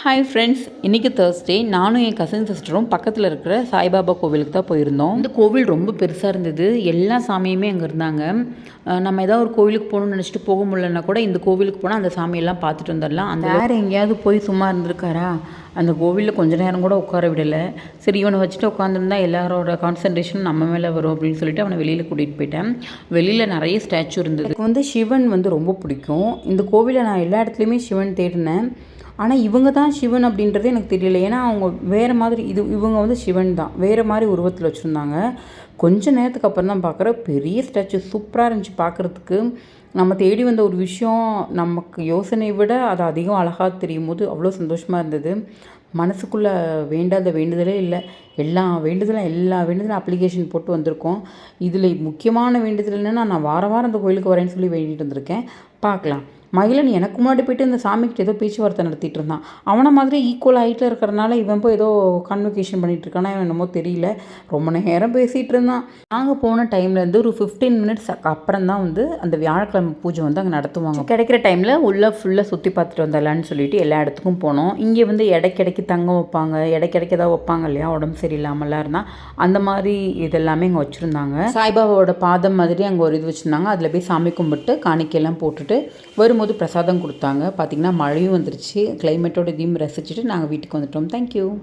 Hi friends இன்றைக்கி Thursday நானும் என் cousin சிஸ்டரும் பக்கத்தில் இருக்கிற சாய்பாபா கோவிலுக்கு தான் போயிருந்தோம். இந்த கோவில் ரொம்ப பெருசாக இருந்தது. எல்லா சாமியுமே அங்கே இருந்தாங்க. நம்ம ஏதாவது ஒரு கோவிலுக்கு போகணும்னு நினச்சிட்டு போக முடியலன்னா கூட இந்த கோவிலுக்கு போனால் அந்த சாமியெல்லாம் பார்த்துட்டு வந்துடலாம். அந்த வேறு எங்கேயாவது போய் சும்மா இருந்திருக்காரா? அந்த கோவிலில் கொஞ்ச நேரம் கூட உட்கார விடலை. சரி இவனை வச்சுட்டு உட்காந்துருந்தா எல்லாரோட கான்சன்ட்ரேஷன் நம்ம மேலே வரும் அப்படின்னு சொல்லிட்டு அவனை வெளியில் கூட்டிகிட்டு போயிட்டேன். வெளியில் நிறைய ஸ்டாச்சு இருந்தது. எனக்கு வந்து சிவன் வந்து ரொம்ப பிடிக்கும். இந்த கோவிலை நான் எல்லா இடத்துலையுமே சிவன் தேடினேன். ஆனால் இவங்க தான் சிவன் அப்படின்றது எனக்கு தெரியல. ஏன்னா அவங்க வேறு மாதிரி இது இவங்க வந்து சிவன் தான். வேறு மாதிரி உருவத்தில் வச்சுருந்தாங்க. கொஞ்ச நேரத்துக்கு அப்புறம் தான் பார்க்குற பெரிய ஸ்டாச்சு சூப்பராக இருந்துச்சு பார்க்குறதுக்கு நம்ம தேடி வந்த ஒரு விஷயம் நமக்கு யோசனை விட அது அதிகம் அழகாக தெரியும் போது அவ்வளோ சந்தோஷமாக இருந்தது. மனசுக்குள்ளே வேண்டாத வேண்டுதலே இல்லை. எல்லா வேண்டுதலும் எல்லா வேண்டுதலும் அப்ளிகேஷன் போட்டு வந்திருக்கோம். இதில் முக்கியமான வேண்டுதல் என்னென்னா நான் வார வாரம் அந்த கோயிலுக்கு வரேன்னு சொல்லி வேண்டிட்டு வந்திருக்கேன். பார்க்கலாம் மகிழன் எனக்கு முன்னாடி போயிட்டு இந்த சாமிக்கிட்ட ஏதோ பேச்சுவார்த்தை நடத்திட்டு இருந்தான். அவனை மாதிரி ஈக்குவல் ஹைட்டில் இருக்கிறனால இவன் போய் ஏதோ கன்வெகேஷன் பண்ணிட்டு இருக்கானா என்னமோ தெரியல. ரொம்ப நேரம் பேசிகிட்டு இருந்தான். நாங்கள் போன டைம்லேருந்து ஒரு ஃபிஃப்டீன் மினிட்ஸ் அப்புறம் தான் வந்து அந்த வியாழக்கிழமை பூஜை வந்து அங்கே நடத்துவாங்க. கிடைக்கிற டைமில் உள்ளே ஃபுல்லாக சுற்றி பார்த்துட்டு வந்தலான்னு சொல்லிட்டு எல்லா இடத்துக்கும் போனோம். இங்கே வந்து இடைக்கிடைக்கு தங்க வைப்பாங்க. இடைக்கிடைக்கு ஏதாவது வைப்பாங்க இல்லையா? உடம்பு சரியில்லாமலாம் இருந்தால் அந்த மாதிரி இதெல்லாமே இங்கே வச்சுருந்தாங்க. சாய்பாபாவோட பாதம் மாதிரி அங்கே ஒரு இது வச்சுருந்தாங்க. அதில் போய் சாமி கும்பிட்டு காணிக்கையெல்லாம் போட்டுட்டு வரும்போது பிரசாதம் கொடுத்தாங்க. பார்த்திங்கன்னா மழையும் வந்துருச்சு. கிளைமேட்டோட இதையும் ரசிச்சுட்டு நாங்கள் வீட்டுக்கு வந்துட்டோம். தேங்க்யூ